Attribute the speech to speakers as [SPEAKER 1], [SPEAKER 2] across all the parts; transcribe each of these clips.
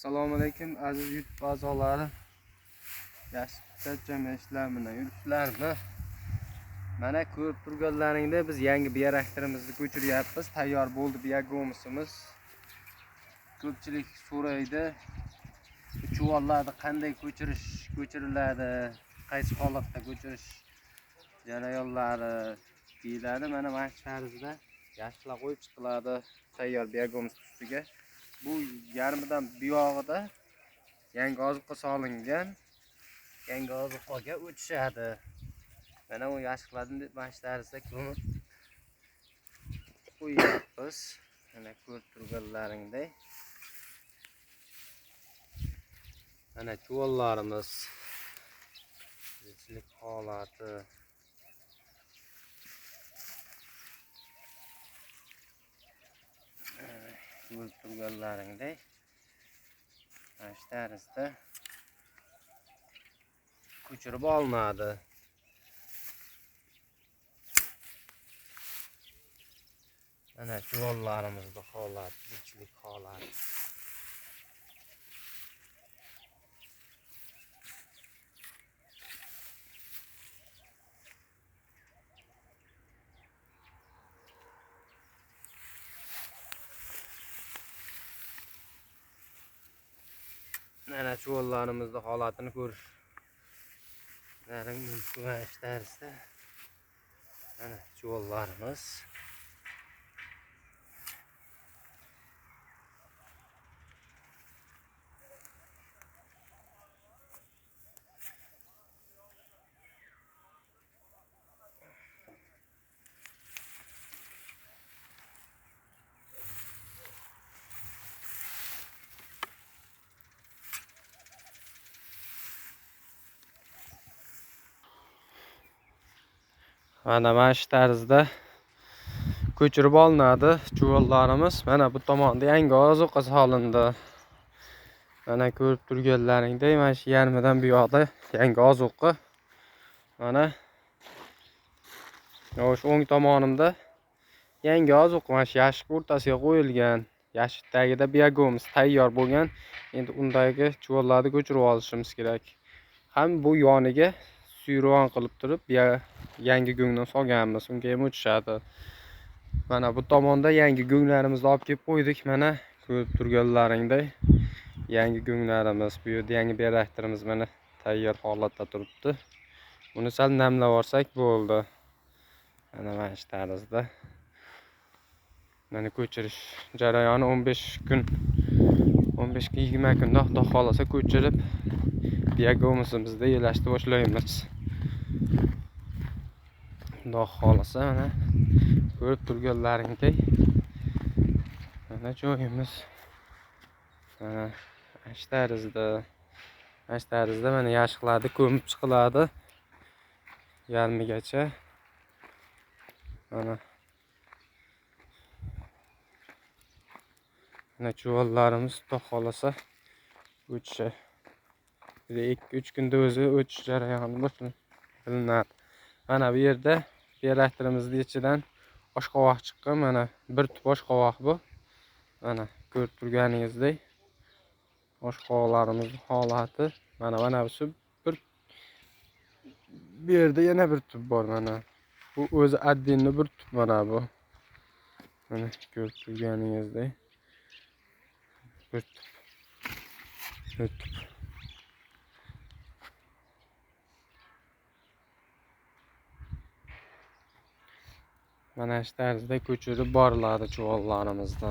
[SPEAKER 1] assalomu alaykum aziz youtube a'zolari. Yaxshi jamiyatchilar bilan yuribsizlarmi mana ko'rib turganlaringdek biz yangi bioreaktorimizni ko'chiryapmiz. Tayyor bo'ldi biyagomusimiz ko'pchilik so'raydi bu chuvollarni qanday ko'chirish ko'chiriladi qaysi holatda ko'chirish jarayonlari? deyiladi. Mana mana shu tarzda yaxshilab qo'yib chiqiladi tayyor biyagomus ustiga. Bu yarmidan buyog'ida yangi ozuqa solingan yangi ozuqaga o'tishadi. Mana u yashiqlarni deb mana shu tarzda ko'mib qo'yyapmiz mana ko'rib turganlaringdek mana chuvollarimiz holati. Ko'rib turganlaringdek mana shu tarzda ko'chirib olinadi mana chuvollarimizni holati tinchlik holati mana chuvollarimizni holatini ko'rish mumkin mana shu tarzda mana mana shu tarzda ko'chirib olinadi chuvollarimiz mana bu tomonda yangi ozuqa solindi mana ko'rib turganlaringdek mana shu yarmidan bu yoqda yangi ozuqa mana shu o'ng tomonimda yangi ozuqa mana shu yashik o'rtasiga qo'yilgan yashik tagida biogomiz tayyor bo'lgan. Endi undagi chuvollarni ko'chirib olishimiz kerak. Ham bu yoniga suyruqon qilib turib yangi go'ngdan solganmiz unga ham o'tishadi mana bu tomonda yangi go'nglarimizni olib kelib qo'ydik mana ko'rib turganlaringdek yangi go'nglarimiz bu yerda yangi bioreaktorimiz mana tayyor holatda turibdi. Buni sal namlab olsak bo'ldi mana mana shu tarzda mana ko'chirish jarayoni 15 kun 15 kun 20 kunda xudo xohlasa ko'chirib biogomisimizni yelashni boshlaymiz xudo xohlasa mana ko'rib turganlaringdek mana joyimiz. Mana shu tarzda shu tarzda mana yashiqlarni ko'mib chiqiladi. Yarmigacha mana. Mana chuvollarimiz xudo xohlasa o'tishi. İkki uch kunda o'zi o'tish jarayoni bilinadi mana bu yerda bioreaktorimizni ichidan oshqovoq chiqqan mana bir tup oshqovoq bu mana ko'rib turganingizdek oshqovoqlarimizni holati mana mana shu bir bu yerda yana bir tup bor mana bu o'zi отдельно bir tup mana bu mana ko'rib turganingizdek bir tup bir tup mana shu tarzda ko'chirib boriladi chuvollarimizni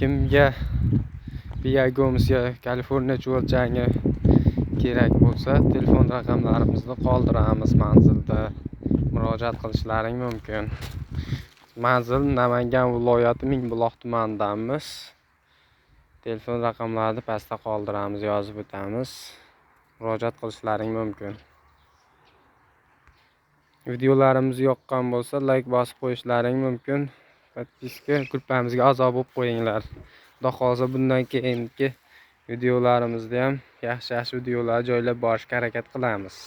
[SPEAKER 1] kimga biyagomisga kaliforniya chuvalchang'i kerak bo'lsa telefon raqamlarimizni qoldiramiz manzilda. Murojaat qilishlaring mumkin. Manzil namangan viloyati mingbuloq tumanidamiz telefon raqamlarini pastda qoldiramiz yozib o'tamiz. Murojaat qilishlaring mumkin videolarimiz yoqqan bo'lsa layk bosib qo'yishlaring mumkin подписка gruppamizga a'zo bo'lib qo'yinglar xudo xohlasa bundan keyingi videolarimizda ham yaxshi yaxshi videolar joylab borishga harakat qilamiz